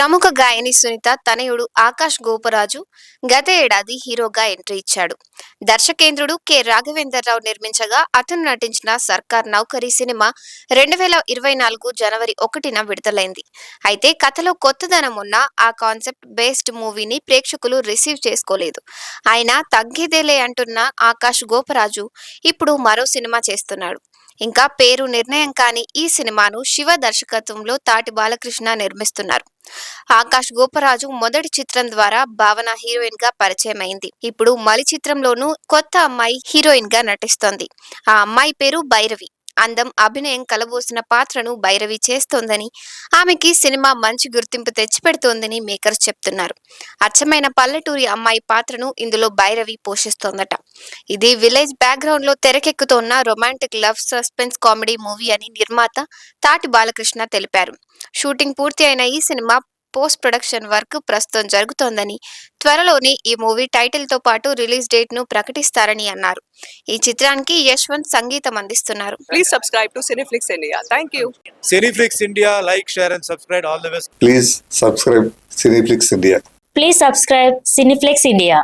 ప్రముఖ గాయని సునీత తనయుడు ఆకాష్ గోపరాజు గత ఏడాది హీరోగా ఎంట్రీ ఇచ్చాడు. దర్శకేంద్రుడు కె. రాఘవేంద్రరావు నిర్మించగా అతను నటించిన సర్కార్ నౌకరీ సినిమా రెండు వేల ఇరవై నాలుగు జనవరి ఒకటిన విడుదలైంది. అయితే కథలో కొత్తదనం ఉన్న ఆ కాన్సెప్ట్ బేస్డ్ మూవీని ప్రేక్షకులు రిసీవ్ చేసుకోలేదు. ఆయన తగ్గేదేలే అంటున్న ఆకాష్ గోపరాజు ఇప్పుడు మరో సినిమా చేస్తున్నాడు. ఇంకా పేరు నిర్ణయం కాని ఈ సినిమాను శివ దర్శకత్వంలో తాటి బాలకృష్ణ నిర్మిస్తున్నారు. ఆకాష్ గోపరాజు మొదటి చిత్రం ద్వారా భావన హీరోయిన్గా పరిచయం అయింది ఇప్పుడు మలి చిత్రంలోనూ కొత్త అమ్మాయి హీరోయిన్గా నటిస్తోంది. ఆ అమ్మాయి పేరు భైరవి. అందం అభినయం కలబోసిన పాత్రను భైరవి చేస్తోందని ఆమెకి సినిమా మంచి గుర్తింపు తెచ్చిపెడుతోందని మేకర్స్ చెప్తున్నారు. అచ్చమైన పల్లెటూరి అమ్మాయి పాత్రను ఇందులో భైరవి పోషిస్తోందట. ఇది విలేజ్ బ్యాక్గ్రౌండ్లో తెరకెక్కుతోన్న romantic love suspense comedy movie అని నిర్మాత తాటి బాలకృష్ణ తెలిపారు. షూటింగ్ పూర్తి అయిన ఈ సినిమా పోస్ట్ ప్రొడక్షన్ వర్క్ ప్రస్తుతం జరుగుతోందని త్వరలోనే ఈ మూవీ టైటిల్తో పాటు రిలీజ్ డేట్ను ప్రకటిస్తారని అన్నారు. ఈ చిత్రానికి యశ్వంత్ సంగీతం అందిస్తున్నారు. Please subscribe to Cineflix India thank you Cineflix India like share subscribe all please subscribe India please subscribe Cineflix India